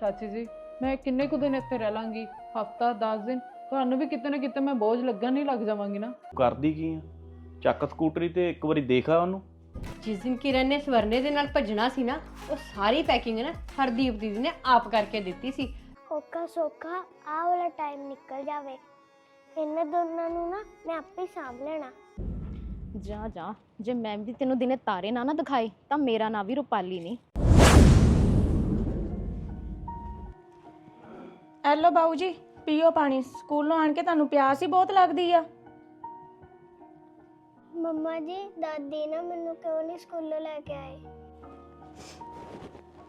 ਚਾਚੀ ਜੀ ਮੈਂ ਕਿੰਨੇ ਕੁ ਦਿਨ ਇੱਥੇ ਰਹਿ ਲਾਂਗੀ? ਹਫਤਾ 10 ਦਿਨ? ਤੁਹਾਨੂੰ ਵੀ ਕਿਤੇ ਨਾ ਕਿਤੇ ਮੈਂ ਬੋਝ ਲੱਗਣ ਨਹੀਂ ਲੱਗ ਜਾਵਾਂਗੀ ਨਾ। ਕਰਦੀ ਕੀ ਆ? ਚੱਕ ਸਕੂਟਰੀ ਤੇ ਇੱਕ ਵਾਰੀ ਦੇਖਾ ਉਹਨੂੰ? ਜਿਸ ਦਿਨ ਕਿਰਨ ਨੇ ਸਵਰਨੇ ਦੇ ਨਾਲ ਭੱਜਣਾ ਸੀ ਨਾ ਉਹ ਸਾਰੀ ਪੈਕਿੰਗ ਨਾ ਹਰਦੀਪ ਦੀਦੀ ਨੇ ਆਪ ਕਰਕੇ ਦਿੱਤੀ ਸੀ। ਔਕਾ ਸੌਖਾ ਆਹ ਵਾਲਾ ਟਾਈਮ ਨਿਕਲ ਜਾਵੇ। ਇਹਨਾਂ ਦੋਨਾਂ ਨੂੰ ਨਾ ਮੈਂ ਆਪੇ ਸਾਂਭ ਲੈਣਾ। ਜਾ ਜਾ ਜੇ ਮੈਂ ਵੀ ਤੈਨੂੰ ਦਿਨੇ ਤਾਰੇ ਨਾ ਨਾ ਦਿਖਾਏ ਤਾਂ ਮੇਰਾ ਨਾਂ ਵੀ ਰੂਪਾਲੀ ਨਹੀਂ ਐਲੋ ਬਾਊ ਜੀ ਪੀਓ ਪਾਣੀ। ਸਕੂਲੋਂ ਆਣ ਕੇ ਤੁਹਾਨੂੰ ਪਿਆਸ ਹੀ ਬਹੁਤ ਲੱਗਦੀ ਆ। ਮੰਮਾ ਜੀ ਦਾਦੀ ਨਾ ਮੈਨੂੰ ਕਿਉਂ ਨਹੀਂ ਸਕੂਲੋਂ ਲੈ ਕੇ ਆਏ?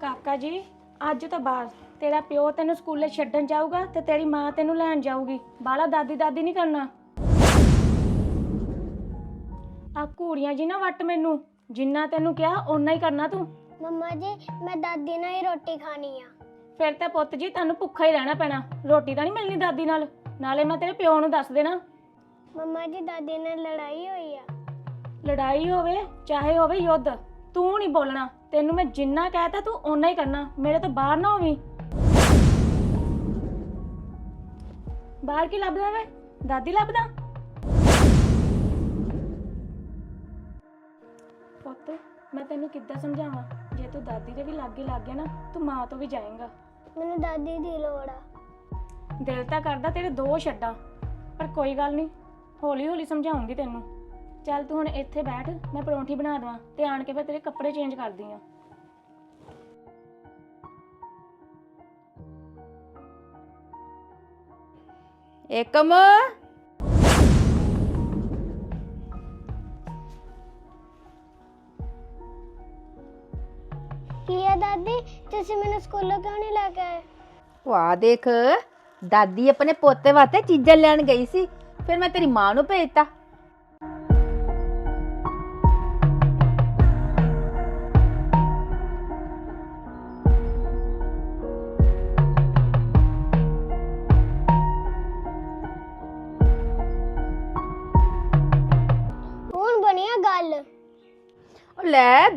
ਕਾਕਾ ਜੀ ਅੱਜ ਤੋਂ ਬਾਅਦ ਤੇਰਾ ਪਿਓ ਤੈਨੂੰ ਸਕੂਲੇ ਛੱਡਣ ਜਾਊਗਾ ਤੇ ਤੇਰੀ ਮਾਂ ਤੈਨੂੰ ਲੈਣ ਜਾਊਗੀ। ਬਾਲਾ ਦਾਦੀ ਦਾਦੀ ਨਹੀਂ ਕਰਨਾ। ਆ ਘੂੜੀਆਂ ਜੀ ਨਾ ਵੱਟ ਮੈਨੂੰ। ਜਿੰਨਾ ਤੈਨੂੰ ਕਿਹਾ ਓਨਾ ਹੀ ਕਰਨਾ ਤੂੰ। ਮੰਮਾ ਜੀ ਮੈਂ ਦਾਦੀ ਨਾਲ ਹੀ ਰੋਟੀ ਖਾਣੀ ਆ। ਫਿਰ ਤੇ ਪੁੱਤ ਜੀ ਤੁਹਾਨੂੰ ਭੁੱਖਾ ਹੀ ਰਹਿਣਾ ਪੈਣਾ। ਰੋਟੀ ਤਾਂ ਨਹੀਂ ਮਿਲਣੀ ਦਾਦੀ ਨਾਲ। ਨਾਲੇ ਮੈਂ ਤੇਰੇ ਪਿਓ ਨੂੰ ਦੱਸ ਦੇਣਾ। ਮੰਮਾ ਜੀ ਦਾਦੀ ਨਾਲ ਲੜਾਈ ਹੋਈ ਆ। ਲੜਾਈ ਹੋਵੇ ਚਾਹੇ ਹੋਵੇ ਯੁੱਧ ਤੂੰ ਨਹੀਂ ਬੋਲਣਾ। ਤੈਨੂੰ ਮੈਂ ਜਿੰਨਾ ਕਹਿਤਾ ਤੂੰ ਓਨਾ ਹੀ ਕਰਨਾ। ਮੇਰੇ ਤੋਂ ਬਾਹਰ ਨਾ ਹੋਵੀਂ। ਬਾਹਰ ਕੀ ਲੱਭਦਾ ਵੇ? ਦਾਦੀ ਲੱਭਦਾ? ਪੁੱਤ ਮੈਂ ਤੈਨੂੰ ਕਿੱਦਾਂ ਸਮਝਾਵਾਂ? ਜੇ ਤੂੰ ਦਾਦੀ ਦੇ ਵੀ ਲਾਗੇ ਲੱਗ ਗਿਆ ਨਾ ਤੂੰ ਮਾਂ ਤੋਂ ਵੀ ਜਾਏਂਗਾ। ਮੈਨੂੰ ਦਾਦੀ ਦੀ ਲੋੜ ਆ। ਦਿਲ ਤਾਂ ਕਰਦਾ ਤੇਰੇ ਦੋ ਛੱਡਾਂ ਪਰ ਕੋਈ ਗੱਲ ਨਹੀਂ ਹੌਲੀ ਹੌਲੀ ਸਮਝਾਉਂਗੀ ਤੈਨੂੰ। ਚੱਲ ਤੂੰ ਹੁਣ ਇੱਥੇ ਬੈਠ ਮੈਂ ਪਰੌਂਠੀ ਬਣਾ ਦਵਾਂ ਤੇ ਆਣ ਕੇ ਫਿਰ ਤੇਰੇ ਕੱਪੜੇ ਚੇਂਜ ਕਰਦੀ ਆ। ਏਕਮ ਕੀ ਆ ਦਾਦੀ? ਤੁਸੀਂ ਮੈਨੂੰ ਸਕੂਲੋਂ ਕਿਉਂ ਨਹੀਂ ਲੈ ਕੇ ਆਏ? ਵਾਹ ਦੇਖ, ਦਾਦੀ ਆਪਣੇ ਪੋਤੇ ਵਾਸਤੇ ਚੀਜ਼ਾਂ ਲੈਣ ਗਈ ਸੀ। ਫਿਰ ਮੈਂ ਤੇਰੀ ਮਾਂ ਨੂੰ ਭੇਜਤਾ।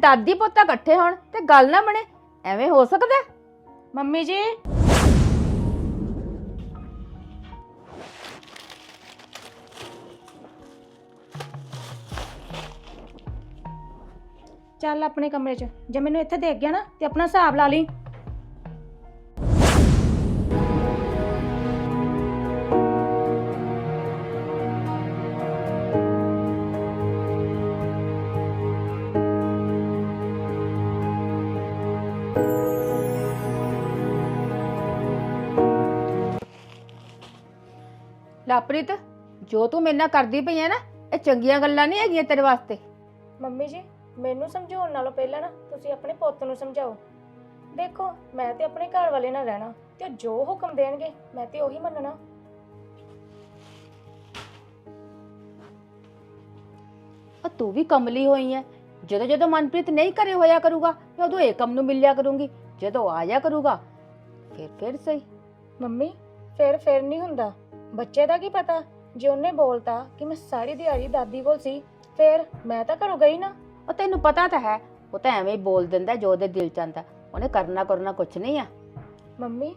ਦਾਦੀ ਪੋਤਾ ਇਕੱਠੇ ਹੋਣ ਤੇ ਗੱਲ ਨਾ ਬਣੇ। ਐਵੇਂ ਹੋ ਸਕਦਾ? ਮੰਮੀ ਜੀ। ਚੱਲ ਆਪਣੇ ਕਮਰੇ 'ਚ। ਜੇ ਮੈਨੂੰ ਇੱਥੇ ਦੇਖ ਗਿਆ ਨਾ ਤੇ ਆਪਣਾ ਹਿਸਾਬ ਲਾ ਲਈ। ਲਾਪ੍ਰੀਤ ਜੋ ਤੂੰ ਮੇਰੇ ਨਾਲ ਕਰਦੀ ਪਈ ਹੈ ਨਾ ਇਹ ਚੰਗੀਆਂ ਗੱਲਾਂ ਨਹੀਂ ਹੈਗੀਆਂ ਤੇਰੇ ਵਾਸਤੇ। ਮੰਮੀ ਜੀ ਮੈਨੂੰ ਸਮਝਾਉਣ ਨਾਲੋਂ ਪਹਿਲਾਂ ਨਾ ਤੁਸੀਂ ਆਪਣੇ ਪੁੱਤ ਨੂੰ ਸਮਝਾਓ। ਦੇਖੋ ਮੈਂ ਤੇ ਆਪਣੇ ਘਰ ਵਾਲੇ ਨਾਲ ਰਹਿਣਾ ਤੇ ਜੋ ਹੁਕਮ ਦੇਣਗੇ ਮੈਂ ਤੇ ਉਹੀ ਮੰਨਣਾ। ਉਹ ਤੂੰ ਵੀ ਕਮਲੀ ਹੋਈ ਹੈ ਜਦੋਂ ਜਦੋਂ ਮਨਪ੍ਰੀਤ ਨਹੀਂ ਘਰੇ ਹੋਇਆ ਕਰੂਗਾ ਮੈਂ ਉਦੋਂ ਏਕਮ ਨੂੰ ਮਿਲਿਆ ਕਰੂੰਗੀ। ਜਦੋਂ ਆਇਆ ਕਰੂਗਾ ਫਿਰ ਫਿਰ ਸਹੀ। ਮੰਮੀ ਫਿਰ ਫਿਰ ਨਹੀਂ ਹੁੰਦਾ। ਬੱਚੇ ਦਾ ਕੀ ਪਤਾ? ਜੇ ਉਹਨੇ ਬੋਲਤਾ ਕਿ ਮੈਂ ਸਾਰੀ ਦਿਹਾੜੀ ਦਾਦੀ ਕੋਲ ਸੀ ਫਿਰ ਮੈਂ ਤਾਂ ਘਰੋਂ ਗਈ ਨਾ। ਉਹ ਤੈਨੂੰ ਪਤਾ ਤਾਂ ਹੈ ਉਹ ਤਾਂ ਐਵੇਂ ਹੀ ਬੋਲ ਦਿੰਦਾ ਜੋ ਉਹਦੇ ਦਿਲ ਚ ਆਂਦਾ ਉਹਨੇ ਕਰਨਾ ਕਰਨਾ ਕੁਛ ਨਹੀਂ ਆ। ਮੰਮੀ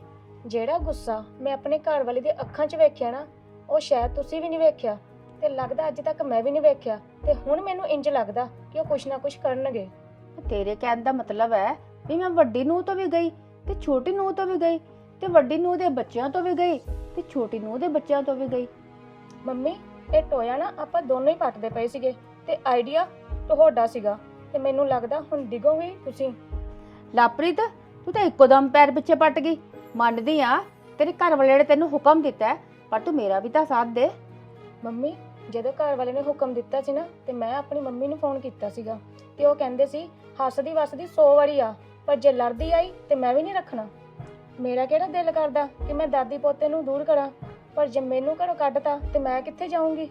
ਜਿਹੜਾ ਗੁੱਸਾ ਮੈਂ ਆਪਣੇ ਘਰ ਵਾਲੇ ਦੀ ਅੱਖਾਂ 'ਚ ਵੇਖਿਆ ਨਾ ਉਹ ਸ਼ਾਇਦ ਤੁਸੀਂ ਵੀ ਨਹੀਂ ਵੇਖਿਆ। ਤੇ ਲੱਗਦਾ ਅੱਜ ਤੱਕ ਮੈਂ ਵੀ ਨਹੀਂ ਵੇਖਿਆ। ਤੇ ਹੁਣ ਮੈਨੂੰ ਇੰਜ ਲੱਗਦਾ ਕਿ ਉਹ ਕੁਛ ਨਾ ਕੁਛ ਕਰਨਗੇ। ਤੇਰੇ ਕਹਿਣ ਦਾ ਮਤਲਬ ਹੈ ਵੀ ਮੈਂ ਵੱਡੀ ਨੂੰ ਤੋਂ ਵੀ ਗਈ ਤੇ ਛੋਟੀ ਨੂੰ ਤੋਂ ਵੀ ਗਈ ਤੇ ਵੱਡੀ ਨੂੰ ਦੇ ਬੱਚਿਆਂ ਤੋਂ ਵੀ ਗਈ। ਤੇ ਛੋਟੀ ਨੂੰ ਦੇ ਬੱਚਿਆਂ ਤੋਂ ਵੀ ਗਈ। ਮੰਮੀ ਇਹ ਟੋਇਆ ਨਾ ਆਪਾਂ ਦੋਨੋਂ ਹੀ ਪੱਟਦੇ ਪਏ ਸੀਗੇ ਤੇ ਆਈਡੀਆ ਤੁਹਾਡਾ ਸੀਗਾ ਤੇ ਮੈਨੂੰ ਲੱਗਦਾ ਹੁਣ ਡਿਗੋਗੇ ਤੁਸੀਂ। ਲਾਪ੍ਰੀਤ ਤੂੰ ਤਾਂ ਇੱਕੋ ਦਮ ਪੈਰ ਪਿੱਛੇ ਪੱਟ ਗਈ। ਮੰਨਦੀ ਆ ਤੇਰੇ ਘਰ ਵਾਲੇ ਨੇ ਤੈਨੂੰ ਹੁਕਮ ਦਿੱਤਾ ਹੈ, ਪਰ ਤੂੰ ਮੇਰਾ ਵੀ ਤਾਂ ਸਾਥ ਦੇ। ਮੰਮੀ ਜਦੋਂ ਘਰ ਵਾਲੇ ਨੇ ਹੁਕਮ ਦਿੱਤਾ ਸੀ ਨਾ ਤੇ ਮੈਂ ਆਪਣੀ ਮੰਮੀ ਨੂੰ ਫੋਨ ਕੀਤਾ ਸੀਗਾ ਤੇ ਉਹ ਕਹਿੰਦੇ ਸੀ ਹੱਸਦੀ ਵਸਦੀ 100 ਵਾਰੀ ਆ ਪਰ ਜੇ ਲੜਦੀ ਆਈ ਤੇ ਮੈਂ ਵੀ ਨਹੀਂ ਰੱਖਣਾ। ਮੇਰਾ ਕਿਹੜਾ ਦਿਲ ਕਰਦਾ ਕਿ ਮੈਂ ਦਾਦੀ ਪੋਤੇ ਨੂੰ ਦੂਰ ਕਰਾਂ? ਪਰ ਜੇ ਮੈਨੂੰ ਘਰੋਂ ਕੱਢਤਾ ਤੇ ਮੈਂ ਕਿੱਥੇ ਜਾਊਂਗੀ?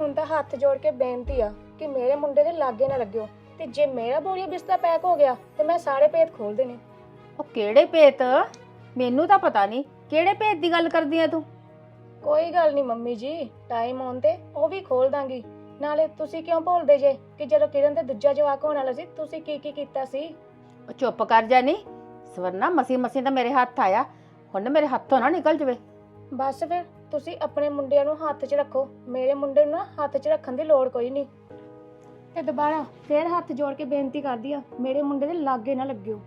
ਹੁਣ ਤਾਂ ਹੱਥ ਜੋੜ ਕੇ ਬੇਨਤੀ ਆ ਕਿ ਮੇਰੇ ਮੁੰਡੇ ਦੇ ਲਾਗੇ ਨਾ ਲੱਗਿਓ। ਤੇ ਜੇ ਮੇਰਾ ਬੋਰੀਆ ਬਿਸਤਰਾ ਪੈਕ ਹੋ ਗਿਆ ਤੇ ਮੈਂ ਸਾਰੇ ਭੇਤ ਖੋਲ ਦੇਣੇ। ਉਹ ਕਿਹੜੇ ਭੇਤ? ਮੈਨੂੰ ਤਾਂ ਪਤਾ ਨਹੀਂ। ਕਿਹੜੇ ਭੇਤ ਦੀ ਗੱਲ ਕਰਦੀ ਆ ਤੂੰ? ਕੋਈ ਗੱਲ ਨਹੀਂ ਮੰਮੀ ਜੀ ਟਾਈਮ ਆਉਣ ਤੇ ਉਹ ਵੀ ਖੋਲ ਦਾਂਗੀ। ਨਾਲੇ ਤੁਸੀਂ ਕਿਉਂ ਭੁੱਲਦੇ ਜੇ ਕਿ ਜਦੋਂ ਕਿਰਨ ਤੇ ਦੂਜਾ ਜਵਾਕ ਹੋਣ ਵਾਲਾ ਸੀ ਤੁਸੀਂ ਕੀ ਕੀ ਕੀਤਾ ਸੀ? ਉਹ ਚੁੱਪ ਕਰ ਜਾ ਨੀ। ਸਵਰਨਾ ਮਸੀ ਮਸੀ ਤਾਂ ਮੇਰੇ ਹੱਥ ਆਇਆ। ਹੁਣ ਨਾ ਮੇਰੇ ਹੱਥੋਂ ਨਾ ਨਿਕਲ ਜਵੇ। ਬਸ ਫਿਰ ਤੁਸੀਂ ਆਪਣੇ ਮੁੰਡਿਆਂ ਨੂੰ ਹੱਥ 'ਚ ਰੱਖੋ। ਮੇਰੇ ਮੁੰਡੇ ਨੂੰ ਨਾ ਹੱਥ 'ਚ ਰੱਖਣ ਦੀ ਲੋੜ ਕੋਈ ਨਹੀਂ। ਤੇ ਦੁਬਾਰਾ ਫੇਰ ਹੱਥ ਜੋੜ ਕੇ ਬੇਨਤੀ ਕਰਦੀ ਆ ਮੇਰੇ ਮੁੰਡੇ ਦੇ ਲਾਗੇ ਨਾ ਲੱਗਿਓ।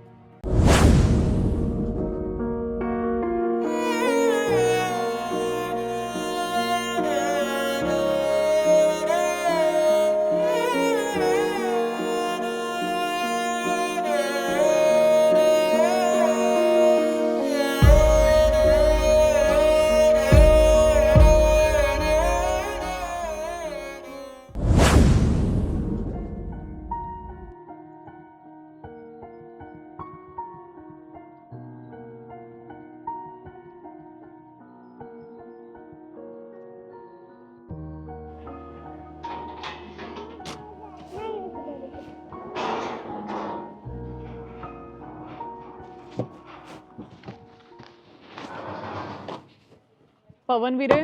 ਪਵਨ ਵੀਰੇ।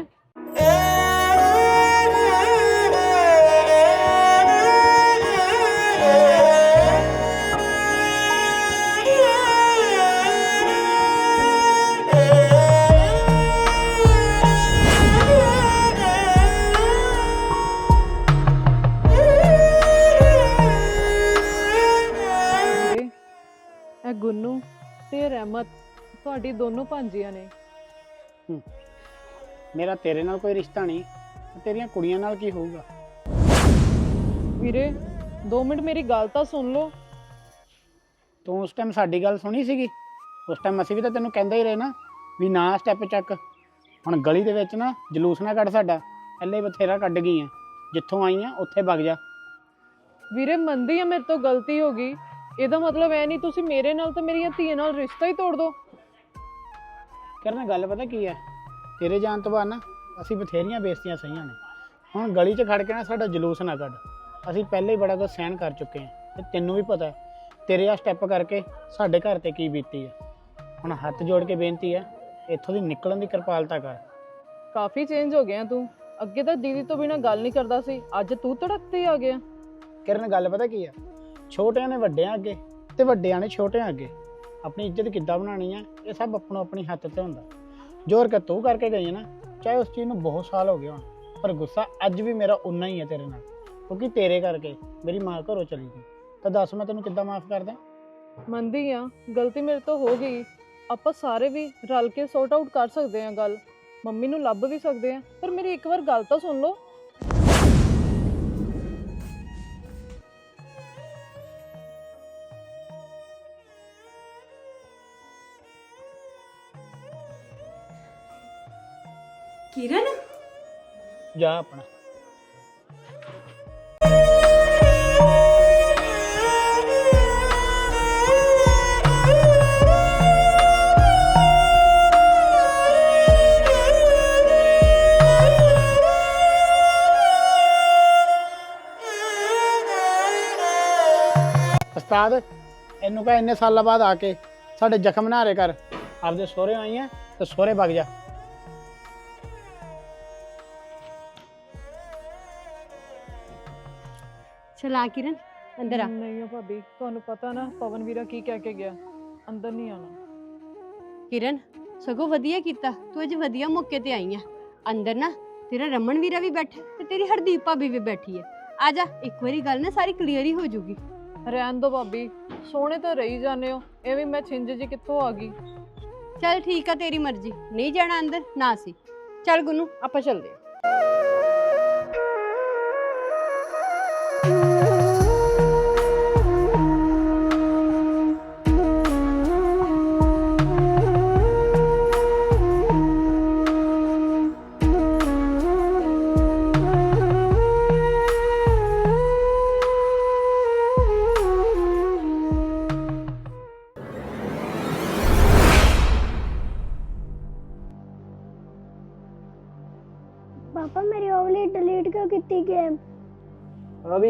ਇਹ ਗੁੰਨੂ ਤੇ ਰਹਿਮਤ ਤੁਹਾਡੀ ਦੋਨੋਂ ਭਾਂਜੀਆਂ ਨੇ। ਮੇਰਾ ਤੇਰੇ ਨਾਲ ਕੋਈ ਰਿਸ਼ਤਾ ਨਹੀਂ ਤੇ ਤੇਰੀਆਂ ਕੁੜੀਆਂ ਨਾਲ ਕੀ ਹੋਊਗਾ? ਵੀਰੇ 2 ਮਿੰਟ ਮੇਰੀ ਗੱਲ ਤਾਂ ਸੁਣ ਲਓ। ਤੂੰ ਉਸ ਟਾਈਮ ਸਾਡੀ ਗੱਲ ਸੁਣੀ ਸੀਗੀ? ਉਸ ਟਾਈਮ ਅਸੀਂ ਵੀ ਤਾਂ ਤੈਨੂੰ ਕਹਿੰਦੇ ਹੀ ਰਹੇ ਨਾ ਵੀ ਨਾ ਸਟੈਪ ਚੱਕ। ਹੁਣ ਗਲੀ ਦੇ ਵਿੱਚ ਨਾ ਜਲੂਸ ਨਾ ਕੱਢ ਸਾਡਾ ਪਹਿਲੇ ਬਥੇਰਾ ਕੱਢ ਗਈ ਆ ਜਿੱਥੋਂ ਆਈ ਆ ਉੱਥੇ ਵਗ ਜਾ। ਵੀਰੇ ਮੰਨਦੀ ਆ ਮੇਰੇ ਤੋਂ ਗਲਤੀ ਹੋ ਗਈ। ਇਹਦਾ ਮਤਲਬ ਐ ਨਹੀਂ ਤੁਸੀਂ ਮੇਰੇ ਨਾਲ ਤੇ ਮੇਰੀਆਂ ਧੀਆਂ ਨਾਲ ਰਿਸ਼ਤਾ ਹੀ ਤੋੜ ਦੋ। ਕਰਨਾ ਗੱਲ ਪਤਾ ਕੀ ਹੈ ਤੇਰੇ ਜਾਣ ਤੋਂ ਬਾਅਦ ਨਾ ਅਸੀਂ ਬਥੇਰੀਆਂ ਬੇਇੱਜ਼ਤੀਆਂ ਸਹੀਆਂ ਨੇ। ਹੁਣ ਗਲੀ 'ਚ ਖੜ ਕੇ ਨਾ ਸਾਡਾ ਜਲੂਸ ਨਾ ਕੱਢ। ਅਸੀਂ ਪਹਿਲੇ ਹੀ ਬੜਾ ਕੁਝ ਸਹਿਣ ਕਰ ਚੁੱਕੇ ਹਾਂ ਤੇ ਤੈਨੂੰ ਵੀ ਪਤਾ ਹੈ, ਤੇਰੇ ਆ ਸਟੈਪ ਕਰਕੇ ਸਾਡੇ ਘਰ ਤੇ ਕੀ ਬੀਤੀ ਹੈ। ਹੁਣ ਹੱਥ ਜੋੜ ਕੇ ਬੇਨਤੀ ਹੈ ਇੱਥੋਂ ਦੀ ਨਿਕਲਣ ਦੀ ਕਿਰਪਾਲਤਾ ਕਰ। ਕਾਫੀ ਚੇਂਜ ਹੋ ਗਿਆ ਤੂੰ। ਅੱਗੇ ਤਾਂ ਦੀਦੀ ਤੋਂ ਬਿਨਾ ਗੱਲ ਨਹੀਂ ਕਰਦਾ ਸੀ ਅੱਜ ਤੂੰ ਧੜਕਤੇ ਹੀ ਆ ਗਿਆ। ਕਿਰਨ ਗੱਲ ਪਤਾ ਕੀ ਆ ਛੋਟਿਆਂ ਨੇ ਵੱਡਿਆਂ ਅੱਗੇ ਤੇ ਵੱਡਿਆਂ ਨੇ ਛੋਟਿਆਂ ਅੱਗੇ। ਆਪਣੀ ਇੱਜ਼ਤ ਕਿੱਦਾਂ ਬਣਾਉਣੀ ਆ ਇਹ ਸਭ ਆਪਣੋ ਆਪਣੀ ਹੱਥ ਤੇ ਹੁੰਦਾ। ਜੋ ਹਰਕਤ ਤੂੰ ਕਰਕੇ ਗਈ ਹੈ ਨਾ, ਚਾਹੇ ਉਸ ਚੀਜ਼ ਨੂੰ ਬਹੁਤ ਸਾਲ ਹੋ ਗਏ ਹੋਣ, ਪਰ ਗੁੱਸਾ ਅੱਜ ਵੀ ਮੇਰਾ ਉਨਾ ਹੀ ਹੈ ਤੇਰੇ ਨਾਲ, ਕਿਉਂਕਿ ਤੇਰੇ ਕਰਕੇ ਮੇਰੀ ਮਾਂ ਘਰੋਂ ਚਲੀ ਗਈ। ਤਾਂ ਦੱਸ ਮੈਂ ਤੈਨੂੰ ਕਿੱਦਾਂ ਮਾਫ ਕਰਦਾ? ਮੰਨਦੀ ਆ, ਗਲਤੀ ਮੇਰੇ ਤੋਂ ਹੋ ਗਈ। ਆਪਾਂ ਸਾਰੇ ਵੀ ਰਲ ਕੇ ਸੌਟ ਆਊਟ ਕਰ ਸਕਦੇ ਆ ਗੱਲ। ਮੰਮੀ ਨੂੰ ਲੱਭ ਵੀ ਸਕਦੇ ਆ, ਪਰ ਮੇਰੀ ਇੱਕ ਵਾਰ ਗੱਲ ਤਾਂ ਸੁਣ ਲਓ। ਕਿਰਨ? ਜਾ ਆਪਣਾ। ਉਸਤਾਦ, ਇਹਨੂੰ ਕਹ ਇੰਨੇ ਸਾਲਾਂ ਬਾਅਦ ਆ ਕੇ ਸਾਡੇ ਜ਼ਖਮ ਨਾ ਹਰੇ ਕਰ। ਆਪਦੇ ਸਹੁਰੇ ਆਈ ਆ ਤੇ ਸਹੁਰੇ ਵਗ ਜਾ। ਚਲਾ ਕਿਰਨ ਅੰਦਰ ਆ। ਨਹੀਂ ਆ ਭਾਬੀ ਤੁਹਾਨੂੰ ਪਤਾ ਨਾ ਪਵਨ ਵੀਰਾ ਕੀ ਕਹਿ ਕੇ ਗਿਆ। ਅੰਦਰ ਨਹੀਂ ਆਣਾ ਕਿਰਨ ਸਗੋਂ ਵਧੀਆ ਕੀਤਾ। ਤੂੰ ਅੱਜ ਵਧੀਆ ਮੌਕੇ ਤੇ ਆਈ ਆ। ਅੰਦਰ ਨਾ ਤੇਰਾ ਰਮਨ ਵੀਰਾ ਵੀ ਬੈਠਾ ਤੇ ਤੇਰੀ ਹਰਦੀਪ ਭਾਬੀ ਵੀ ਬੈਠੀ ਹੈ। ਆ ਜਾ ਇੱਕ ਵਾਰੀ ਗੱਲ ਨਾ ਸਾਰੀ ਕਲੀਅਰ ਹੀ ਹੋ ਜੂਗੀ। ਰਹਿਣ ਦੋ ਭਾਬੀ ਸੋਹਣੇ ਤਾਂ ਰਹੀ ਜਾਂਦੇ ਹੋ। ਇਹ ਵੀ ਮੈਂ ਛਿੰਝ ਜੀ ਕਿੱਥੋਂ ਆ ਗਈ? ਚੱਲ ਠੀਕ ਆ ਤੇਰੀ ਮਰਜ਼ੀ। ਨਹੀਂ ਜਾਣਾ ਅੰਦਰ ਨਾ ਸੀ। ਚੱਲ ਗੁੰਨੂ ਆਪਾਂ ਚੱਲਦੇ ਆ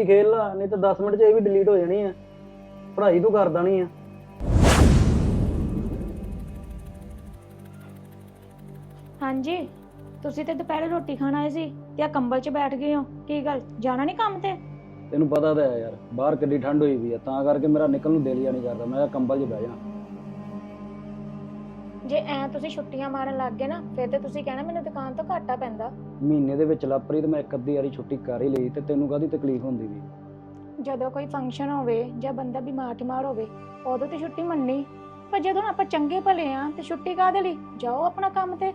ਵੀ ਖੇਲ ਲਾ ਨਹੀਂ ਤਾਂ 10 ਮਿੰਟ ਚ ਇਹ ਵੀ ਡਿਲੀਟ ਹੋ ਜਾਣੀ ਆ। ਪੜ੍ਹਾਈ ਤੂੰ ਕਰਦਾ ਨਹੀਂ ਆ। ਹਾਂਜੀ ਤੁਸੀਂ ਤੇ ਦੁਪਹਿਰੇ ਰੋਟੀ ਖਾਣ ਆਏ ਸੀ ਤੇ ਆ ਕੰਬਲ 'ਚ ਬੈਠ ਗਏ ਹੋ। ਕੀ ਗੱਲ ਜਾਣਾ ਨਹੀਂ ਕੰਮ ਤੇ? ਤੈਨੂੰ ਪਤਾ ਤਾਂ ਹੈ ਯਾਰ ਬਾਹਰ ਕਿੰਨੀ ਠੰਡ ਹੋਈ ਵੀ ਆ ਤਾਂ ਕਰਕੇ ਮੇਰਾ ਨਿਕਲਣ ਨੂੰ ਦਿਲ ਹੀ ਨਹੀਂ ਕਰਦਾ। ਮੈਂ ਕਿਹਾ ਕੰਬਲ 'ਚ ਬਹਿ ਜਾ। ਜੇ ਐ ਤੁਸੀਂ ਛੁੱਟੀਆਂ ਮਾਰਨ ਲੱਗ ਗਏ ਨਾ ਫਿਰ ਤੇ ਤੁਸੀਂ ਕਹਿਣਾ ਮੈਨੂੰ ਦੁਕਾਨ ਤੋਂ ਘਾਟਾ ਪੈਂਦਾ। ਮਹੀਨੇ ਦੇ ਵਿੱਚ ਲਾਪਰੀ ਤੇ ਮੈਂ ਇੱਕ ਅੱਧੀ ਵਾਰੀ ਛੁੱਟੀ ਕਰ ਹੀ ਲਈ ਤੇ ਤੈਨੂੰ ਕਾਹਦੀ ਤਕਲੀਫ ਹੁੰਦੀ ਵੀ ਜਦੋਂ ਕੋਈ ਫੰਕਸ਼ਨ ਹੋਵੇ ਜਾਂ ਬੰਦਾ ਬਿਮਾਰ ਠਮਾਰ ਹੋਵੇ ਉਦੋਂ ਤੇ ਛੁੱਟੀ ਮੰਨੀ। ਪਰ ਜਦੋਂ ਆਪਾਂ ਚੰਗੇ ਭਲੇ ਆ ਤੇ ਛੁੱਟੀ ਕਾਹਦੇ ਲਈ? ਜਾਓ ਆਪਣਾ ਕੰਮ ਤੇ।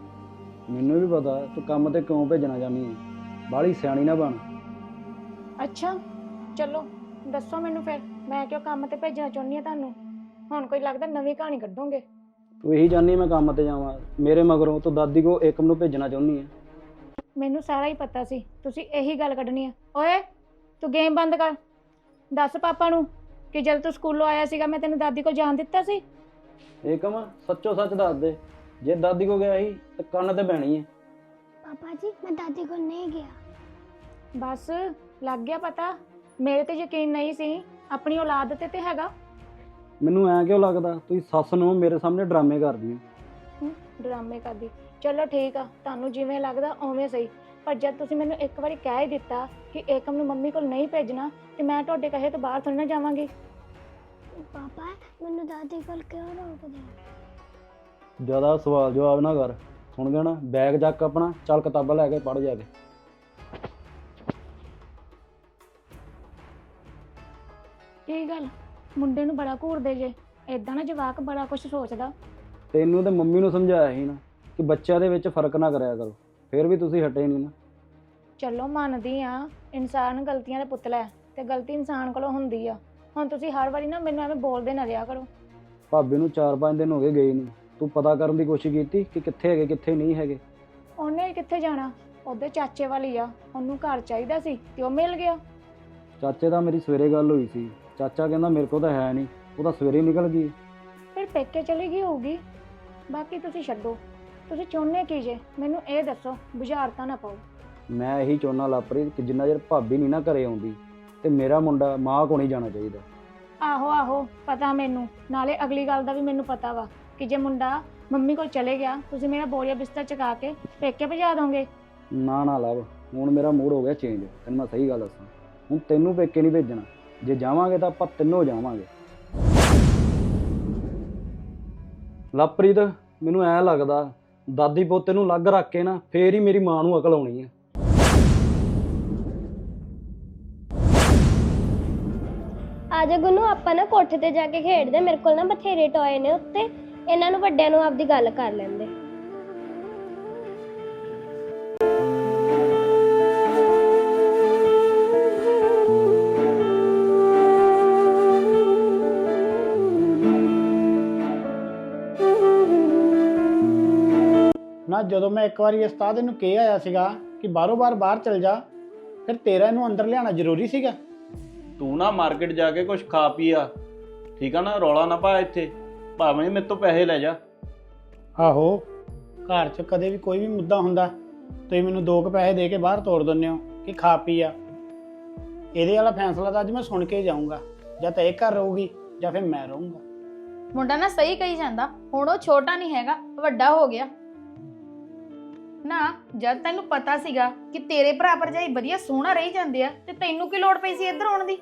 ਮੈਨੂੰ ਵੀ ਪਤਾ ਤੂੰ ਕੰਮ ਤੇ ਕਿਉਂ ਭੇਜਣਾ ਚਾਹਨੀ ਹੈ ਬਾਹਲੀ ਸਿਆਣੀ ਨਾ ਬਣ। ਅੱਛਾ ਚਲੋ ਦੱਸੋ ਮੈਨੂੰ ਫਿਰ ਮੈਂ ਕਿਉਂ ਕੰਮ ਤੇ ਭੇਜਣਾ ਚਾਹੁੰਦੀ ਆ ਤੁਹਾਨੂੰ? ਹੁਣ ਕੋਈ ਲੱਗਦਾ ਨਵੀਂ ਕਹਾਣੀ ਕੱਢੋਗੇ। ਤੂੰ ਇਹੀ ਚਾਹਨੀ ਮੈਂ ਕੰਮ ਤੇ ਜਾਵਾਂ? ਮੇਰੇ ਮਗਰੋਂ ਤੂੰ ਦਾਦੀ ਕੋ ਏਕਮ ਨੂੰ ਭੇਜਣਾ ਚਾਹੁੰਦੀ ਹੈ ਮੈਨੂੰ ਸਾਰਾ ਹੀ ਪਤਾ ਸੀ। ਤੁਸੀਂ ਇਹੀ ਗੱਲ ਕੱਢਣੀ ਆ। ਓਏ ਤੂੰ ਗੇਮ ਬੰਦ ਕਰ। ਦੱਸ ਪਾਪਾ ਨੂੰ ਕਿ ਜਦ ਤੂੰ ਸਕੂਲੋਂ ਆਇਆ ਸੀਗਾ ਮੈਂ ਤੈਨੂੰ ਦਾਦੀ ਕੋਲ ਜਾਣ ਦਿੱਤਾ ਸੀ? ਏਕਮ ਸੱਚੋ ਸੱਚ ਦੱਸ ਦੇ। ਜੇ ਦਾਦੀ ਕੋ ਗਿਆ ਸੀ ਤੇ ਕੰਨ ਤੇ ਬਹਿਣੀ ਹੈ ਪਾਪਾ ਜੀ ਮੈਂ ਦਾਦੀ ਕੋਲ ਨਹੀਂ ਗਿਆ। ਬਸ ਲੱਗ ਗਿਆ ਪਤਾ। ਮੇਰੇ ਤੇ ਯਕੀਨ ਨਹੀਂ ਸੀ। ਆਪਣੀ ਔਲਾਦ ਤੇ ਤੇ ਹੈਗਾ। ਮੈਨੂੰ ਐ ਕਿਉਂ ਲੱਗਦਾ ਤੁਸੀਂ ਸੱਸ ਨੂੰ ਮੇਰੇ ਸਾਹਮਣੇ ਡਰਾਮੇ ਕਰਦੀ ਹੋ? ਡਰਾਮੇ ਕਰਦੀ। ਚਲੋ ਠੀਕ ਆ ਤੁਹਾਨੂੰ ਜਿਵੇਂ ਲੱਗਦਾ ਉਵੇਂ ਸਹੀ। ਪਰ ਜਦ ਤੁਸੀਂ ਮੈਨੂੰ ਇੱਕ ਵਾਰੀ ਕਹਿ ਹੀ ਦਿੱਤਾ ਕਿ ਏਕਮ ਨੂੰ ਮੰਮੀ ਕੋਲ ਨਹੀਂ ਭੇਜਣਾ ਤੇ ਮੈਂ ਤੁਹਾਡੇ ਕਹੇ ਤੋਂ ਬਾਹਰ ਥੋੜੀ ਨਾ ਜਾਵਾਂਗੀ। ਪਾਪਾ ਮੈਨੂੰ ਦਾਦੀ ਕੋਲ ਕਿਉਂ ਰੋਕਦੇ ਹੋ? ਜ਼ਿਆਦਾ ਸਵਾਲ ਜਵਾਬ ਨਾ ਕਰ। ਸੁਣ ਗਿਆ ਨਾ ਬੈਗ ਚੱਕ ਆਪਣਾ ਚੱਲ ਕਿਤਾਬਾਂ ਲੈ ਕੇ ਪੜ ਜਾ ਕੇ। ਕੀ ਗੱਲ? ਮੁੰਡੇ ਨੂੰ ਬੜਾ ਘੂਰਦੇ ਜੇ ਏਦਾਂ ਨਾ ਜਵਾਕ ਬੜਾ ਕੁਝ ਸੋਚਦਾ। ਤੈਨੂੰ ਤੇ ਮੰਮੀ ਨੂੰ ਸਮਝਾਇਆ ਸੀ ਨਾ ਕਿ ਬੱਚਿਆਂ ਦੇ ਵਿੱਚ ਫ਼ਰਕ ਨਾ ਕਰਿਆ ਕਰੋ ਫਿਰ ਵੀ ਤੁਸੀਂ ਹਟੇ ਨਹੀਂ ਨਾ। ਚਲੋ ਮੰਨਦੀ ਆ ਇਨਸਾਨ ਗਲਤੀਆਂ ਦਾ ਪੁਤਲਾ ਹੈ ਤੇ ਗਲਤੀ ਇਨਸਾਨ ਕੋਲੋਂ ਹੁੰਦੀ ਆ। ਹੁਣ ਤੁਸੀਂ ਹਰ ਵਾਰੀ ਨਾ ਮੈਨੂੰ ਐਵੇਂ ਬੋਲਦੇ ਨਾ ਰਿਹਾ ਕਰੋ। ਭਾਬੀ ਨੂੰ 4-5 ਦਿਨ ਹੋ ਗਏ ਗਏ ਨਹੀਂ ਤੂੰ ਪਤਾ ਕਰਨ ਦੀ ਕੋਸ਼ਿਸ਼ ਕੀਤੀ ਕਿ ਕਿੱਥੇ ਹੈਗੇ ਕਿੱਥੇ ਨਹੀਂ ਹੈਗੇ? ਉਹਨੇ ਕਿੱਥੇ ਜਾਣਾ? ਉਹਦੇ ਚਾਚੇ ਵਾਲੀ ਆ ਉਹਨੂੰ ਘਰ ਚਾਹੀਦਾ ਸੀ ਤੇ ਉਹ ਮਿਲ ਗਿਆ। ਚਾਚੇ ਦਾ ਮੇਰੀ ਸਵੇਰੇ ਗੱਲ ਹੋਈ ਸੀ। ਚਾਚਾ ਕਹਿੰਦਾ ਮੇਰੇ ਕੋਲ ਤਾਂ ਹੈ ਨਹੀਂ ਉਹ ਤਾਂ ਸਵੇਰੇ ਹੀ ਨਿਕਲ ਗਈ। ਫਿਰ ਪੇਕੇ ਚਲੀ ਗਈ ਹੋਊਗੀ। ਬਾਕੀ ਤੁਸੀਂ ਛੱਡੋ। ਤੁਸੀਂ ਚਾਹੁੰਦੇ ਕੀ ਜੇ? ਮੈਨੂੰ ਇਹ ਦੱਸੋ ਬੁਝਾਰਤਾ ਨਾ ਪਾਓ। ਮੈਂ ਇਹੀ ਚਾਹੁੰਦਾ ਲਾਪਰੀ ਕਿ ਜਿੰਨਾ ਚਿਰ ਭਾਬੀ ਨਹੀਂ ਨਾ ਘਰੇ ਆਉਂਦੀ ਤੇ ਮੇਰਾ ਮੁੰਡਾ ਮਾਂ ਕੋਲ ਨਹੀਂ ਜਾਣਾ ਚਾਹੀਦਾ। ਆਹੋ ਆਹੋ ਪਤਾ ਮੈਨੂੰ। ਨਾਲੇ ਅਗਲੀ ਗੱਲ ਦਾ ਵੀ ਮੈਨੂੰ ਪਤਾ ਵਾ ਕਿ ਜੇ ਮੁੰਡਾ ਮੰਮੀ ਕੋਲ ਚਲੇ ਗਿਆ ਤੁਸੀਂ ਮੇਰਾ ਬੋਰੀਆ ਬਿਸਤਰ ਚਕਾ ਕੇ ਪੇਕੇ ਭਜਾ ਦੋਗੇ? ਨਾ ਨਾ ਲਵ ਹੁਣ ਮੇਰਾ ਮੂਡ ਹੋ ਗਿਆ ਚੇਂਜ ਤੈਨੂੰ ਮੈਂ ਸਹੀ ਗੱਲ ਦੱਸਾਂ। ਹੁਣ ਤੈਨੂੰ ਪੇਕੇ ਨਹੀਂ ਭੇਜਣਾ। ਜੇ ਜਾਵਾਂਗੇ ਤਾਂ ਆਪਾਂ ਤਿੰਨੋਂ ਜਾਵਾਂਗੇ। ਲਵਪ੍ਰੀਤ, ਮੈਨੂੰ ਐ ਲੱਗਦਾ, ਦਾਦੀ ਪੋਤੇ ਨੂੰ ਲੱਗ ਰੱਖ ਕੇ ਨਾ, ਫੇਰ ਹੀ ਮੇਰੀ ਮਾਂ ਨੂੰ ਅਕਲ ਆਉਣੀ ਹੈ ਆ ਜਾ ਗੁੰਨੂ, ਆਪਾਂ ਨਾ ਕੋਠੇ ਤੇ ਜਾ ਕੇ ਖੇਡਦੇ ਮੇਰੇ ਕੋਲ ਨਾ ਬਥੇਰੇ ਟੋਏ ਨੇ ਉੱਤੇ। ਇਹਨਾਂ ਨੂੰ ਵੱਡਿਆਂ ਨੂੰ ਆਪਦੀ ਗੱਲ ਕਰ ਲੈਂਦੇ। ਨਾ ਜਦੋਂ ਮੈਂ ਇੱਕ ਵਾਰੀ ਉਸਤਾਦ ਇਹਨੂੰ ਕਿਹਾ ਆਇਆ ਸੀਗਾ ਕਿ ਬਾਰੋ ਬਾਰ ਬਾਹਰ ਚਲ ਜਾ ਫਿਰ ਤੇਰਾ ਇਹਨੂੰ ਅੰਦਰ ਲਿਆਣਾ ਜ਼ਰੂਰੀ ਸੀਗਾ। ਤੂੰ ਨਾ ਮਾਰਕੀਟ ਜਾ ਕੇ ਕੁਝ ਖਾ ਪੀ ਆ। ਠੀਕ ਆ ਨਾ ਰੌਲਾ ਨਾ ਪਾ ਇੱਥੇ। ਭਾਵੇਂ ਮੇਰੇ ਤੋਂ ਪੈਸੇ ਲੈ ਜਾ। ਆਹੋ ਘਰ 'ਚ ਕਦੇ ਵੀ ਕੋਈ ਵੀ ਮੁੱਦਾ ਹੁੰਦਾ ਤੁਸੀਂ ਮੈਨੂੰ ਦੋ ਕੁ ਪੈਸੇ ਦੇ ਕੇ ਬਾਹਰ ਤੋੜ ਦਿੰਦੇ ਹੋ ਕਿ ਖਾ ਪੀ ਆ। ਇਹਦੇ ਵਾਲਾ ਫੈਸਲਾ ਤਾਂ ਅੱਜ ਮੈਂ ਸੁਣ ਕੇ ਹੀ ਜਾਊਂਗਾ। ਜਾਂ ਤਾਂ ਇਹ ਘਰ ਰਹੂਗੀ ਜਾਂ ਫਿਰ ਮੈਂ ਰਹੂੰਗਾ। ਮੁੰਡਾ ਨਾ ਸਹੀ ਕਹੀ ਜਾਂਦਾ ਹੁਣ ਉਹ ਛੋਟਾ ਨਹੀਂ ਹੈਗਾ ਵੱਡਾ ਹੋ ਗਿਆ। ਨਾ ਜਦ ਤੈਨੂੰ ਪਤਾ ਸੀਗਾ ਕਿ ਤੇਰੇ ਭਰਾ ਭਰਜਾਈ ਵਧੀਆ ਸੋਹਣਾ ਰਹੀ ਜਾਂਦੇ ਆ ਤੇ ਤੈਨੂੰ ਕੀ ਲੋੜ ਪਈ ਸੀ ਇੱਧਰ ਆਉਣ ਦੀ?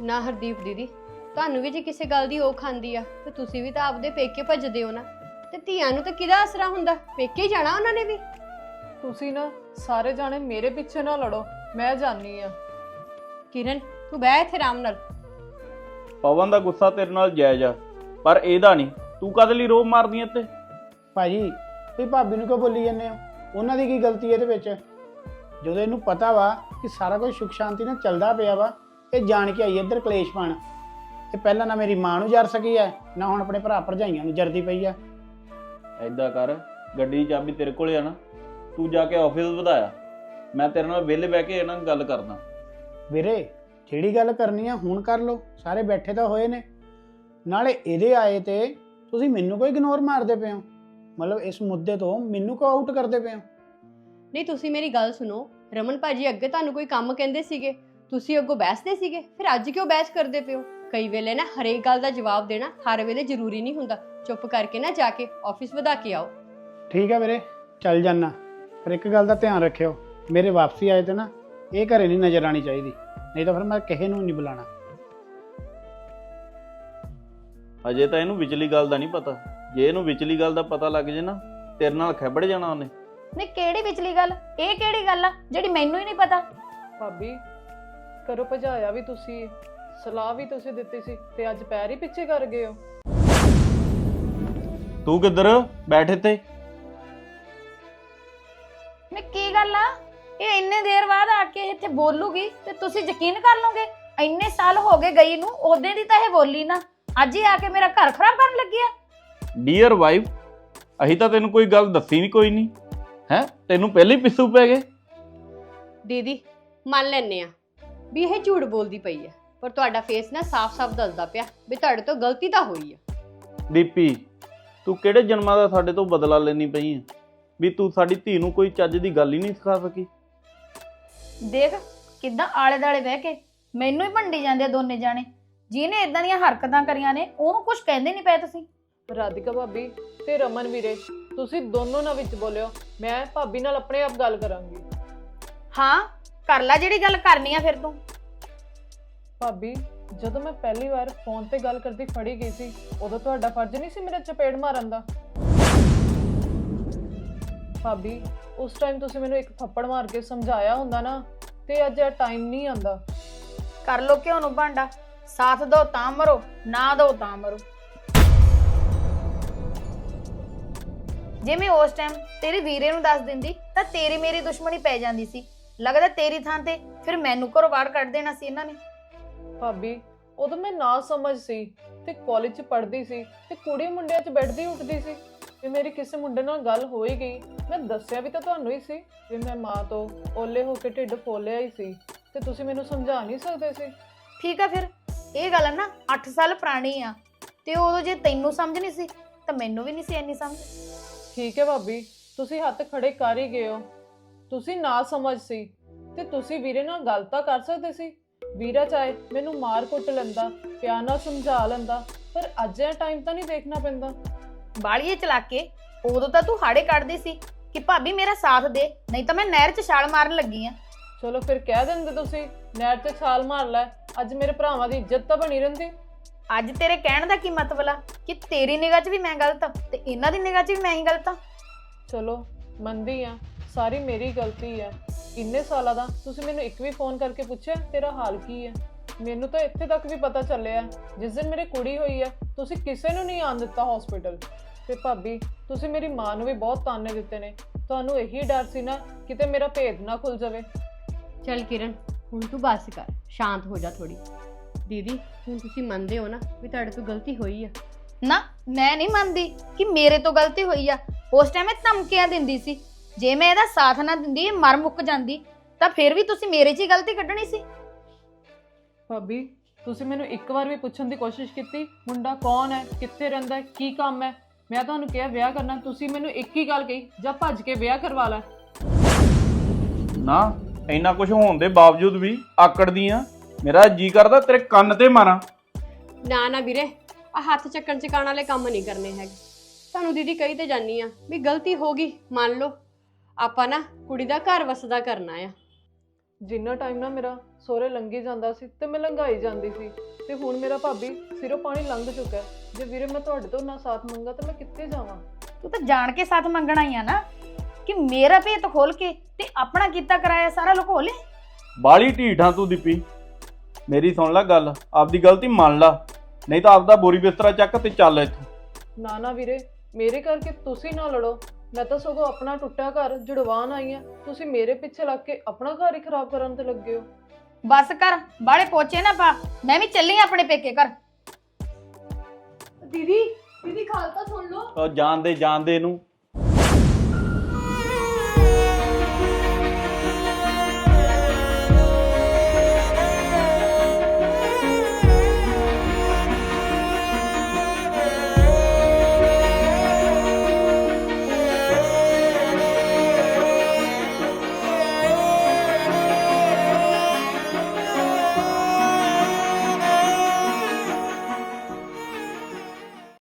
ਨਾ ਹਰਦੀਪ ਦੀਦੀ ਤੁਹਾਨੂੰ ਵੀ ਜੇ ਕਿਸੇ ਗੱਲ ਦੀ ਔਖ ਆਂਦੀ ਆ ਤੇ ਤੁਸੀਂ ਵੀ ਤਾਂ ਆਪਦੇ ਪੇਕੇ ਭੱਜਦੇ ਹੋ ਨਾ। ਤੇ ਧੀਆਂ ਨੂੰ ਤਾਂ ਕਿਹਦਾ ਆਸਰਾ ਹੁੰਦਾ? ਪੇਕੇ ਹੀ ਜਾਣਾ ਉਹਨਾਂ ਨੇ ਵੀ। ਤੁਸੀਂ ਨਾ ਸਾਰੇ ਜਾਣੇ ਮੇਰੇ ਪਿੱਛੇ ਨਾ ਲੜੋ ਮੈਂ ਜਾਣੀ ਆ। ਕਿਰਨ ਤੂੰ ਬਹਿ ਇੱਥੇ ਆਰਾਮ ਨਾਲ। ਪਵਨ ਦਾ ਗੁੱਸਾ ਤੇਰੇ ਨਾਲ ਜਾਇਜ਼ ਆ ਪਰ ਇਹਦਾ ਨਹੀਂ। ਤੂੰ ਕਦ ਲਈ ਰੋਬ ਮਾਰਦੀ ਐ ਤੇ ਭਾਜੀ ਤੁਸੀਂ ਭਾਬੀ ਨੂੰ ਕਿਉਂ ਬੋਲੀ ਜਾਂਦੇ ਹੋ? ਉਹਨਾਂ ਦੀ ਕੀ ਗਲਤੀ ਹੈ ਇਹਦੇ ਵਿੱਚ? ਜਦੋਂ ਇਹਨੂੰ ਪਤਾ ਵਾ ਕਿ ਸਾਰਾ ਕੁਝ ਸੁਖ ਸ਼ਾਂਤੀ ਨਾਲ ਚੱਲਦਾ ਪਿਆ ਵਾ ਇਹ ਜਾਣ ਕੇ ਆਈ ਇੱਧਰ ਕਲੇਸ਼ ਪਾਣ ਇਹ ਪਹਿਲਾਂ ਨਾ ਮੇਰੀ ਮਾਂ ਨੂੰ ਜਰ ਸਕੀ ਹੈ ਨਾ ਹੁਣ ਆਪਣੇ ਭਰਾ ਭਰਜਾਈਆਂ ਨੂੰ ਜਰਦੀ ਪਈ ਆ। ਐਦਾਂ ਕਰ ਗੱਡੀ ਦੀ ਚਾਬੀ ਤੇਰੇ ਕੋਲੇ ਆ ਨਾ ਤੂੰ ਜਾ ਕੇ ਆਫਿਸ ਵਧਾਇਆ। ਮੈਂ ਤੇਰੇ ਨਾਲ ਵਿਹਲੇ ਬਹਿ ਕੇ ਇਹਨਾਂ ਨਾਲ ਗੱਲ ਕਰਦਾ। ਵੀਰੇ ਜਿਹੜੀ ਗੱਲ ਕਰਨੀ ਆ ਹੁਣ ਕਰ ਲਓ ਸਾਰੇ ਬੈਠੇ ਤਾਂ ਹੋਏ ਨੇ। ਨਾਲੇ ਇਹਦੇ ਆਏ ਤੇ ਤੁਸੀਂ ਮੈਨੂੰ ਕੋਈ ਇਗਨੋਰ ਮਾਰਦੇ ਪਏ ਹੋ? ਮਤਲਬ ਇਸ ਮੁੱਦੇ ਤੋਂ ਮੈਨੂੰ ਕੋ ਆਊਟ ਕਰਦੇ ਪਏ ਹੋ? ਨਹੀਂ ਤੁਸੀਂ ਮੇਰੀ ਗੱਲ ਸੁਣੋ। ਰਮਨ ਭਾਜੀ ਅੱਗੇ ਤੁਹਾਨੂੰ ਕੋਈ ਕੰਮ ਕਹਿੰਦੇ ਸੀਗੇ? ਤੁਸੀਂ ਅੱਗੋਂ ਬਹਿਸਦੇ ਸੀਗੇ? ਫਿਰ ਅੱਜ ਕਿਉਂ ਬਹਿਸ ਕਰਦੇ ਪਿਓ ਕਈ ਵੇਲੇ ਨਾ ਹਰੇਕ ਗੱਲ ਦਾ ਜਵਾਬ ਦੇਣਾ ਹਰ ਵੇਲੇ ਜ਼ਰੂਰੀ ਨਹੀਂ ਹੁੰਦਾ। ਚੁੱਪ ਕਰਕੇ ਨਾ ਜਾ ਕੇ ਆਫਿਸ ਵਧਾ ਕੇ ਆਓ। ਠੀਕ ਹੈ ਵੀਰੇ ਚੱਲ ਜਾਨਾ। ਪਰ ਇੱਕ ਗੱਲ ਦਾ ਧਿਆਨ ਰੱਖਿਓ ਮੇਰੇ ਵਾਪਸੀ ਆਏ ਤੇ ਨਾ ਇਹ ਘਰੇ ਨਹੀਂ ਨਜ਼ਰ ਆਣੀ ਚਾਹੀਦੀ। ਨਹੀਂ ਤਾਂ ਫਿਰ ਮੈਂ ਕਿਸੇ ਨੂੰ ਨਹੀਂ ਬੁਲਾਣਾ ਅਜੇ ਤਾਂ ਇਹਨੂੰ ਵਿਚਲੀ ਗੱਲ ਦਾ ਨਹੀਂ ਪਤਾ। ਜੇ ਇਹਨੂੰ ਵਿਚਲੀ ਗੱਲ ਦਾ ਪਤਾ ਲੱਗ ਜੇ ਨਾ ਤੇਰੇ ਨਾਲ ਖੈਬੜ ਜਾਣਾ ਉਹਨੇ। ਨਹੀਂ ਕਿਹੜੀ ਵਿਚਲੀ ਗੱਲ? ਇਹ ਕਿਹੜੀ ਗੱਲ ਆ ਜਿਹੜੀ ਮੈਨੂੰ ਹੀ ਨਹੀਂ ਪਤਾ? ਭਾਬੀ ਕਰੋ ਭਜਾਇਆ ਵੀ ਤੁਸੀਂ ਸਲਾਹ ਵੀ ਤੁਸੀਂ ਦਿੱਤੀ ਸੀ ਤੇ ਅੱਜ ਪੈਰ ਹੀ ਪਿੱਛੇ ਕਰ ਗਏ ਹੋ। ਤੂੰ ਕਿੱਧਰ? ਬੈਠੇ ਤੇ ਨਹੀਂ ਕੀ ਗੱਲ ਆ? ਇਹ ਇੰਨੇ ਦੇਰ ਬਾਅਦ ਆ ਕੇ ਇੱਥੇ ਬੋਲੂਗੀ ਤੇ ਤੁਸੀਂ ਯਕੀਨ ਕਰ ਲਓਗੇ? ਇੰਨੇ ਸਾਲ ਹੋ ਗਏ ਗਈ ਨੂੰ ਉਹਦੇ ਦੀ ਤਾਂ ਇਹ ਬੋਲੀ ਨਾ। ਅੱਜ ਹੀ ਆ ਕੇ ਮੇਰਾ ਘਰ ਖਰਾਬ ਕਰਨ ਲੱਗੀ ਆ। ਡੀਅਰ ਵਾਈਫ ਅਹੀਂ ਤਾਂ ਤੈਨੂੰ ਕੋਈ ਗੱਲ ਦੱਸੀ ਨਹੀਂ ਕੋਈ ਨਹੀਂ ਹੈ? ਤੈਨੂੰ ਪਹਿਲੇ ਹੀ ਪਿੱਸੂ ਪੈ ਗਏ। ਦੀਦੀ ਮੰਨ ਲੈਨੇ ਆ ਵੀ ਇਹ ਝੂਠ ਬੋਲਦੀ ਪਈ ਆ ਪਰ ਤੁਹਾਡਾ ਫੇਸ ਨਾ ਸਾਫ਼-ਸਾਫ਼ ਦੱਸਦਾ ਪਿਆ ਵੀ ਤੁਹਾਡੇ ਤੋਂ ਗਲਤੀ ਤਾਂ ਹੋਈ ਆ। ਦੀਪੀ ਤੂੰ ਕਿਹੜੇ ਜਨਮਾਂ ਦਾ ਸਾਡੇ ਤੋਂ ਬਦਲਾ ਲੈਣੀ ਪਈ ਹੈ? ਵੀ ਤੂੰ ਸਾਡੀ ਧੀ ਨੂੰ ਕੋਈ ਚੱਜ ਦੀ ਗੱਲ ਹੀ ਨਹੀਂ ਸਿਖਾ ਸਕੀ। ਦੇਖ ਕਿੱਦਾਂ ਆਲੇ ਦਾਲੇ ਬਹਿ ਕੇ ਮੈਨੂੰ ਹੀ ਭੰਡੀ ਜਾਂਦੇ ਆ ਦੋਨੇ ਜਾਣੇ। ਜਿਹਨੇ ਇਦਾਂ ਦੀਆਂ ਹਰਕਤਾਂ ਕਰੀਆਂ ਨੇ ਉਹਨੂੰ ਕੁਝ ਕਹਿੰਦੇ ਨਹੀਂ ਪਏ ਤੁਸੀਂ। ਰਾਧਿਕਾ ਭਾਬੀ ਤੇ ਰਮਨ ਵੀਰੇ ਤੁਸੀਂ ਦੋਨੋਂ ਨਾ ਵਿੱਚ ਬੋਲਿਓ ਮੈਂ ਭਾਬੀ ਨਾਲ ਆਪਣੇ ਆਪ ਗੱਲ ਕਰਾਂਗੀ। ਹਾਂ ਕਰ ਲੈ ਜਿਹੜੀ ਗੱਲ ਕਰਨੀ ਆ ਫਿਰ ਤੂੰ। ਭਾਬੀ ਜਦੋਂ ਮੈਂ ਪਹਿਲੀ ਵਾਰ ਫੋਨ ਤੇ ਗੱਲ ਕਰਦੀ ਫੜੀ ਗਈ ਸੀ ਉਦੋਂ ਤੁਹਾਡਾ ਫਰਜ਼ ਨਹੀਂ ਸੀ ਮੇਰੇ ਚਪੇੜ ਮਾਰਨ ਦਾ। ਭਾਬੀ ਉਸ ਟਾਈਮ ਤੁਸੀਂ ਮੈਨੂੰ ਇੱਕ ਥੱਪੜ ਮਾਰ ਕੇ ਸਮਝਾਇਆ ਹੁੰਦਾ ਨਾ ਤੇ ਅੱਜ ਇਹ ਟਾਈਮ ਨਹੀਂ ਆਂਦਾ ਕਰ ਲੋ ਕਿਉਂ ਨੂੰ ਭਾਂਡਾ ਸਾਥ ਦੋ ਤਾਂ ਮਰੋ ਨਾ ਦੋ ਤਾਂ ਮਰੋ। ਜੇ ਮੈਂ ਉਸ ਟਾਈਮ ਤੇਰੇ ਵੀਰੇ ਨੂੰ ਦੱਸ ਦਿੰਦੀ ਤਾਂ ਤੇਰੀ ਮੇਰੀ ਦੁਸ਼ਮਣੀ ਪੈ ਜਾਂਦੀ ਸੀ। ਲੱਗਦਾ ਤੇਰੀ ਥਾਂ ਤੇ ਫਿਰ ਮੈਨੂੰ ਘਰੋਂ ਬਾਹਰ ਕੱਢ ਦੇਣਾ ਸੀ ਇਹਨਾਂ ਨੇ। ਭਾਬੀ ਉਦੋਂ ਮੈਂ ਨਾ ਸਮਝ ਸੀ ਤੇ ਕਾਲਜ 'ਚ ਪੜ੍ਹਦੀ ਸੀ ਤੇ ਕੁੜੀ ਮੁੰਡਿਆਂ 'ਚ ਬੈਠਦੀ ਉੱਠਦੀ ਸੀ। ਤੇ ਮੇਰੀ ਕਿਸੇ ਮੁੰਡੇ ਨਾਲ ਗੱਲ ਹੋ ਹੀ ਗਈ। ਮੈਂ ਦੱਸਿਆ ਵੀ ਤਾਂ ਤੁਹਾਨੂੰ ਹੀ ਸੀ ਵੀ ਮੈਂ ਮਾਂ ਤੋਂ ਓਲੇ ਹੋ ਕੇ ਢਿੱਡ ਫੋਲਿਆ ਹੀ ਸੀ ਤੇ ਤੁਸੀਂ ਮੈਨੂੰ ਸਮਝਾ ਨਹੀਂ ਸਕਦੇ ਸੀ। ਠੀਕ ਆ ਫਿਰ। ਇਹ ਗੱਲ ਨਾ 8 ਸਾਲ ਪੁਰਾਣੀ ਆ। ਤੇ ਉਦੋਂ ਜੇ ਤੈਨੂੰ ਸਮਝ ਨਹੀਂ ਸੀ ਤਾਂ ਮੈਨੂੰ ਵੀ ਨਹੀਂ ਸੀ ਇੰਨੀ ਸਮਝ। ਠੀਕ ਹੈ ਭਾਬੀ ਤੁਸੀਂ ਹੱਥ ਖੜੇ ਕਰ ਹੀ ਗਏ ਹੋ। ਤੁਸੀਂ ਨਾ ਸਮਝ ਸੀ ਤੇ ਤੁਸੀਂ ਵੀਰੇ ਨਾਲ ਗੱਲ ਤਾਂ ਕਰ ਸਕਦੇ ਸੀ। ਵੀਰਾ ਚਾਹੇ ਮੈਨੂੰ ਮਾਰ ਕੁੱਟ ਲੈਂਦਾ ਪਿਆਰ ਨਾਲ ਸਮਝਾ ਲੈਂਦਾ ਪਰ ਅੱਜ ਇਹ ਟਾਈਮ ਤਾਂ ਨਹੀਂ ਦੇਖਣਾ ਪੈਂਦਾ। ਬਾਲੀਏ ਚਲਾ ਕੇ ਉਦੋਂ ਤਾਂ ਤੂੰ ਹਾੜੇ ਕੱਢਦੀ ਸੀ ਕਿ ਭਾਬੀ ਮੇਰਾ ਸਾਥ ਦੇ ਨਹੀਂ ਤਾਂ ਮੈਂ ਨਹਿਰ 'ਚ ਛਾਲ ਮਾਰਨ ਲੱਗੀ ਆ। ਚਲੋ ਫਿਰ ਕਹਿ ਦਿੰਦੇ ਤੁਸੀਂ ਨੈਟ ਤੇ ਛਾਲ ਮਾਰ ਲੈ ਅੱਜ ਮੇਰੇ ਭਰਾਵਾਂ ਦੀ ਇੱਜ਼ਤ ਤਾਂ ਬਣੀ ਰਹਿੰਦੀ। ਅੱਜ ਤੇਰੇ ਕਹਿਣ ਦਾ ਕੀ ਮਤਲਬ ਆ? ਕਿ ਤੇਰੀ ਨਿਗਾਹ 'ਚ ਵੀ ਮੈਂ ਗਲਤ ਆ ਤੇ ਇਹਨਾਂ ਦੀ ਨਿਗਾਹ 'ਚ ਵੀ ਮੈਂ ਹੀ ਗਲਤ ਆ? ਚਲੋ ਮੰਨਦੀ ਆ ਸਾਰੀ ਮੇਰੀ ਗਲਤੀ ਆ। ਇੰਨੇ ਸਾਲਾਂ ਦਾ ਤੁਸੀਂ ਮੈਨੂੰ ਇੱਕ ਵੀ ਫੋਨ ਕਰਕੇ ਪੁੱਛਿਆ ਤੇਰਾ ਹਾਲ ਕੀ ਹੈ ਮੈਨੂੰ ਤਾਂ ਇੱਥੇ ਤੱਕ ਵੀ ਪਤਾ ਚੱਲਿਆ ਜਿਸ ਦਿਨ ਮੇਰੇ ਕੁੜੀ ਹੋਈ ਹੈ ਤੁਸੀਂ ਕਿਸੇ ਨੂੰ ਨਹੀਂ ਆਣ ਦਿੱਤਾ ਹਸਪੀਟਲ ਤੇ ਭਾਬੀ ਤੁਸੀਂ ਮੇਰੀ ਮਾਂ ਨੂੰ ਵੀ ਬਹੁਤ ਤਾਨੇ ਦਿੱਤੇ ਨੇ। ਤੁਹਾਨੂੰ ਇਹੀ ਡਰ ਸੀ ਨਾ ਕਿਤੇ ਮੇਰਾ ਭੇਦ ਨਾ ਖੁੱਲ ਜਾਵੇ। ਚੱਲ ਕਿਰਨ ਹੁਣ ਤੂੰ ਬਸ ਕਰ ਸ਼ਾਂਤ ਹੋ ਜਾ ਥੋੜੀ ਦੀਦੀ ਹੁਣ ਤੁਸੀਂ ਮੰਨਦੇ ਹੋ ਨਾ ਵੀ ਤੁਹਾਡੇ ਤੋਂ ਗਲਤੀ ਹੋਈ ਆ। ਨਾ ਮੈਂ ਨਹੀਂ ਮੰਨਦੀ ਕਿ ਮੇਰੇ ਤੋਂ ਗਲਤੀ ਹੋਈ ਆ। ਉਸ ਟਾਈਮ ਇਹ ਧਮਕੀਆਂ ਦਿੰਦੀ ਸੀ। ਜੇ ਮੈਂ ਇਹਦਾ ਸਾਥ ਨਾ ਦਿੰਦੀ ਇਹ ਮਰ ਮੁੱਕ ਜਾਂਦੀ ਤਾਂ ਫਿਰ ਵੀ ਤੁਸੀਂ ਮੇਰੇ 'ਚ ਹੀ ਗਲਤੀ ਕੱਢਣੀ ਸੀ। ਭਾਬੀ ਤੁਸੀਂ ਮੈਨੂੰ ਇੱਕ ਵਾਰ ਵੀ ਪੁੱਛਣ ਦੀ ਕੋਸ਼ਿਸ਼ ਕੀਤੀ? ਮੁੰਡਾ ਕੌਣ ਹੈ? ਕਿੱਥੇ ਰਹਿੰਦਾ ਹੈ? ਕੀ ਕੰਮ ਹੈ? ਮੈਂ ਤੁਹਾਨੂੰ ਕਿਹਾ ਵਿਆਹ ਕਰਨਾ ਤੁਸੀਂ ਮੈਨੂੰ ਇੱਕ ਹੀ ਗੱਲ ਕਹੀ ਜਾਂ ਭੱਜ ਕੇ ਵਿਆਹ ਕਰਵਾ ਲੈ। ਨਾ ਇੰਨਾ ਕੁਝ ਹੋਣ ਦੇ ਬਾਵਜੂਦ ਵੀ ਆਕੜਦੀ ਆ ਮੇਰਾ ਜੀ ਕਰਦਾ ਤੇਰੇ ਕੰਨ ਤੇ ਮਾਰਾਂ। ਨਾ ਨਾ ਵੀਰੇ ਆ ਹੱਥ ਚੱਕਣ ਚਕਾਣ ਵਾਲੇ ਕੰਮ ਨਹੀਂ ਕਰਨੇ ਹੈਗੇ। ਤੁਹਾਨੂੰ ਦੀਦੀ ਕਹੀ ਤੇ ਜਾਨੀ ਆ ਵੀ ਗਲਤੀ ਹੋ ਗਈ ਮੰਨ ਲਓ। ਆਪਾਂ ਨਾ ਕੁੜੀ ਦਾ ਘਰ ਵਸਦਾ ਕਰਨਾ ਆ। ਜਿੰਨਾ ਟਾਈਮ ਨਾ ਮੇਰਾ ਸੋਹਰੇ ਲੰਗੀ ਜਾਂਦਾ ਸੀ ਤੇ ਮੈਂ ਲੰਘਾਈ ਜਾਂਦੀ ਸੀ ਤੇ ਹੁਣ ਮੇਰਾ ਭਾਬੀ ਸਿਰੋਂ ਪਾਣੀ ਲੰਘ ਚੁੱਕਾ ਹੈ। ਜੇ ਵੀਰੇ ਮੈਂ ਤੁਹਾਡੇ ਤੋਂ ਨਾ ਸਾਥ ਮੰਗਾ ਤਾਂ ਮੈਂ ਕਿੱਥੇ ਜਾਵਾਂ? ਤੂੰ ਤਾਂ ਜਾਣ ਕੇ ਸਾਥ ਮੰਗਣਾ ਹੀ ਆ ਨਾ ਕਿ ਮੇਰਾ ਭੇਤ ਖੋਲ ਕੇ ਤੇ ਆਪਣਾ ਕੀਤਾ ਕਰਾਇਆ ਸਾਰਾ ਲੁਕੋ ਲੈ। ਬਾਲੀ ਢੀਠਾਂ ਤੂੰ ਦੀਪੀ। ਮੇਰੀ ਸੁਣ ਲੈ ਗੱਲ ਆਪਦੀ ਗਲਤੀ ਮੰਨ ਲਾ ਨਹੀਂ ਤਾਂ ਆਪਦਾ ਬੋਰੀ ਬਿਸਤਰਾ ਚੱਕ ਤੇ ਚੱਲ ਇੱਥੋਂ। ਨਾ ਨਾ ਵੀਰੇ ਮੇਰੇ ਕਰਕੇ ਤੁਸੀਂ ਨਾ ਲੜੋ। ਮੈਂ ਤਾਂ ਸਗੋਂ ਆਪਣਾ ਟੁੱਟਿਆ ਘਰ ਜੁੜਵਾਨ ਆਈ ਆ। ਤੁਸੀਂ ਮੇਰੇ ਪਿੱਛੇ ਲੱਗ ਕੇ ਆਪਣਾ ਘਰ ਹੀ ਖਰਾਬ ਕਰਨ ਤੇ ਲੱਗੇ ਹੋ। ਬਸ ਕਰ ਬਾਲੇ ਪੋਚੇ ਨਾ ਪਾ। ਮੈਂ ਵੀ ਚੱਲੀ ਆਂ ਆਪਣੇ ਪੇਕੇ ਘਰ। ਦੀਦੀ ਦੀਦੀ ਖਾਲ ਤਾਂ ਸੁਣ ਲਓ। ਉਹ ਜਾਣਦੇ ਜਾਣਦੇ ਨੂੰ